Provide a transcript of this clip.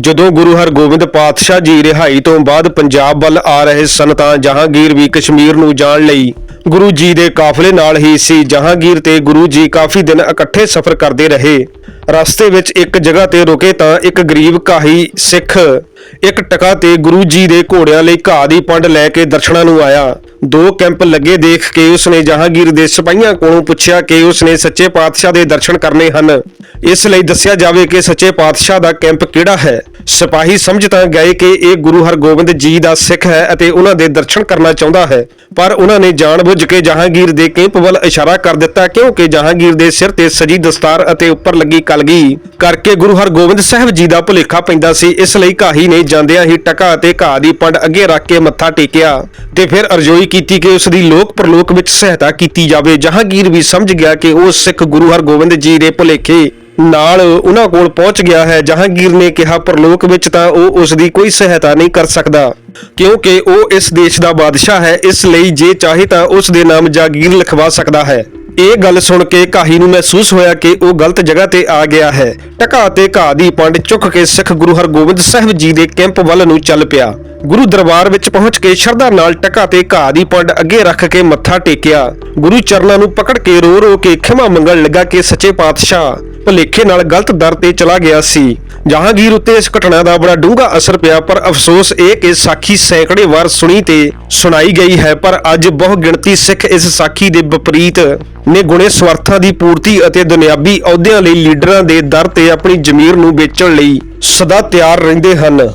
ਜਦੋਂ ਗੁਰੂ ਹਰਗੋਬਿੰਦ ਪਾਤਸ਼ਾਹ ਜੀ ਰਿਹਾਈ ਤੋਂ ਬਾਅਦ ਪੰਜਾਬ ਵੱਲ ਆ ਰਹੇ ਸਨ ਤਾਂ ਜਹਾਂਗੀਰ ਵੀ ਕਸ਼ਮੀਰ ਨੂੰ ਜਾਣ ਲਈ ਗੁਰੂ ਜੀ ਦੇ ਕਾਫਲੇ ਨਾਲ ਹੀ ਸੀ। ਜਹਾਂਗੀਰ ਤੇ ਗੁਰੂ ਜੀ ਕਾਫੀ ਦਿਨ ਇਕੱਠੇ ਸਫ਼ਰ ਕਰਦੇ ਰਹੇ। ਰਸਤੇ ਵਿੱਚ ਇੱਕ ਜਗ੍ਹਾ ਤੇ ਰੁਕੇ ਤਾਂ ਇੱਕ ਗਰੀਬ ਕਾਹੀ ਸਿੱਖ ਇੱਕ ਟਕਾ ਤੇ ਗੁਰੂ ਜੀ ਦੇ ਘੋੜਿਆਂ ਲਈ ਘਾਹ ਦੀ ਪੰਡ ਲੈ ਕੇ ਦਰਸ਼ਨਾਂ ਨੂੰ ਆਇਆ। ਦੋ ਕੈਂਪ ਲੱਗੇ ਦੇਖ ਕੇ ਉਸਨੇ ਜਹਾਂਗੀਰ ਦੇ ਸਿਪਾਹੀਆਂ ਕੋਲੋਂ ਪੁੱਛਿਆ ਕਿ ਉਸਨੇ ਸੱਚੇ ਪਾਤਸ਼ਾਹ ਦੇ ਦਰਸ਼ਨ ਕਰਨੇ ਹਨ। ਇਸ ਲਈ ਦੱਸਿਆ ਜਾਵੇ ਕਿ ਸੱਚੇ ਪਾਤਸ਼ਾਹ ਦਾ ਕੈਂਪ ਕਿਹੜਾ ਹੈ? ਸਿਪਾਹੀ ਸਮਝ ਤਾਂ ਗਏ ਕਿ ਇਹ ਗੁਰੂ ਹਰਗੋਬਿੰਦ ਜੀ ਦਾ ਸਿੱਖ ਹੈ ਅਤੇ ਉਹਨਾਂ ਦੇ ਦਰਸ਼ਨ ਕਰਨਾ ਚਾਹੁੰਦਾ ਹੈ। ਪਰ ਉਹਨਾਂ ਨੇ ਜਾਣਬੁੱਝ ਕੇ ਜਹਾਂਗੀਰ ਦੇ ਕੈਂਪ ਵੱਲ ਇਸ਼ਾਰਾ ਕਰ ਦਿੱਤਾ ਕਿਉਂਕਿ ਜਹਾਂਗੀਰ ਦੇ ਸਿਰ ਤੇ ਸਜੀ ਦਸਤਾਰ ਅਤੇ ਉੱਪਰ ਲੱਗੀ ਕਲਗੀ ਕਰਕੇ ਗੁਰੂ ਹਰਗੋਬਿੰਦ ਸਾਹਿਬ ਜੀ ਦਾ ਭੁਲੇਖਾ ਪੈਂਦਾ ਸੀ। ਇਸ ਲਈ ਕਾਹੀ ਨੇ ਜਾਂਦਿਆਂ ਹੀ ਟਕਾ ਅਤੇ ਘਾਹ ਦੀ ਪੰਡ ਅੱਗੇ ਰੱਖ ਕੇ ਮੱਥਾ ਟੇਕਿਆ ਤੇ ਫਿਰ ਅਰਜ਼ੋਈ ਕੀਤੀ ਕਿ ਉਸ ਦੀ ਲੋਕ ਪਰਲੋਕ ਵਿੱਚ ਸਹਾਇਤਾ ਕੀਤੀ ਜਾਵੇ। ਜਹਾਂਗੀਰ ਵੀ ਸਮਝ ਗਿਆ ਕਿ ਉਹ ਸਿੱਖ ਗੁਰੂ ਹਰਗੋਬਿੰਦ ਜੀ ਦੇ ਭੁਲੇਖੇ ਨਾਲ ਉਹਨਾਂ ਕੋਲ ਪਹੁੰਚ ਗਿਆ ਹੈ। ਜਹਾਂਗੀਰ ਨੇ ਕਿਹਾ, ਪਰਲੋਕ ਵਿੱਚ ਤਾਂ ਉਹ ਉਸ ਦੀ ਕੋਈ ਸਹਾਇਤਾ ਨਹੀਂ ਕਰ ਸਕਦਾ, ਕਿਉਂਕਿ ਉਹ ਇਸ ਦੇਸ਼ ਦਾ ਬਾਦਸ਼ਾਹ ਹੈ। ਇਸ ਲਈ ਜੇ ਚਾਹੇ ਤਾਂ ਉਸ ਦੇ ਨਾਮ ਜਾਗੀਰ ਲਿਖਵਾ ਸਕਦਾ ਹੈ। ਇਹ ਗੱਲ ਸੁਣ ਕੇ ਕਾਹੀ ਨੂੰ ਮਹਿਸੂਸ ਹੋਇਆ ਕਿ ਉਹ ਗਲਤ ਜਗ੍ਹਾ ਤੇ ਆ ਗਿਆ ਹੈ। ਟਕਾ ਤੇ ਘਾਹ ਦੀ ਪੰਡ ਚੁੱਕ ਕੇ ਸਿੱਖ ਗੁਰੂ ਹਰਗੋਬਿੰਦ ਸਾਹਿਬ ਜੀ ਦੇ ਕੈਂਪ ਵੱਲ ਨੂੰ ਚੱਲ ਪਿਆ। ਗੁਰੂ ਦਰਬਾਰ ਵਿੱਚ ਪਹੁੰਚ ਕੇ ਸ਼ਰਧਾ ਨਾਲ ਟਕਾ ਤੇ ਘਾਹ ਦੀ ਪੰਡ ਅੱਗੇ ਰੱਖ ਕੇ ਮੱਥਾ ਟੇਕਿਆ। ਗੁਰੂ ਚਰਨਾਂ ਨੂੰ ਪਕੜ ਕੇ ਰੋ ਰੋ ਕੇ ਖਿਮਾ ਮੰਗਣ ਲੱਗਾ ਕਿ ਸੱਚੇ ਪਾਤਸ਼ਾਹ ਭੁਲੇਖੇ ਨਾਲ ਗਲਤ ਦਰ ਤੇ ਚਲਾ ਗਿਆ ਸੀ। ਜਹਾਂਗੀਰ ਉੱਤੇ ਇਸ ਘਟਨਾ ਦਾ ਬੜਾ ਡੂੰਘਾ ਅਸਰ ਪਿਆ, ਪਰ ਅਫਸੋਸ ਇਹ ਕਿ ਸਾਖੀ ਸੈਂਕੜੇ ਵਾਰ ਸੁਣੀ ਤੇ ਸੁਣਾਈ ਗਈ ਹੈ, ਪਰ ਅੱਜ ਬਹੁ ਗਿਣਤੀ ਸਿੱਖ ਇਸ ਸਾਖੀ ਦੇ ਵਿਪਰੀਤ ਨੇ ਗੁਣੇ ਸਵਾਰਥਾਂ ਦੀ ਪੂਰਤੀ ਅਤੇ ਦੁਨਿਆਵੀ ਅਹੁਦਿਆਂ ਲਈ ਲੀਡਰਾਂ ਦੇ ਦਰ ਤੇ ਆਪਣੀ ਜ਼ਮੀਰ ਨੂੰ ਵੇਚਣ ਲਈ ਸਦਾ ਤਿਆਰ ਰਹਿੰਦੇ ਹਨ।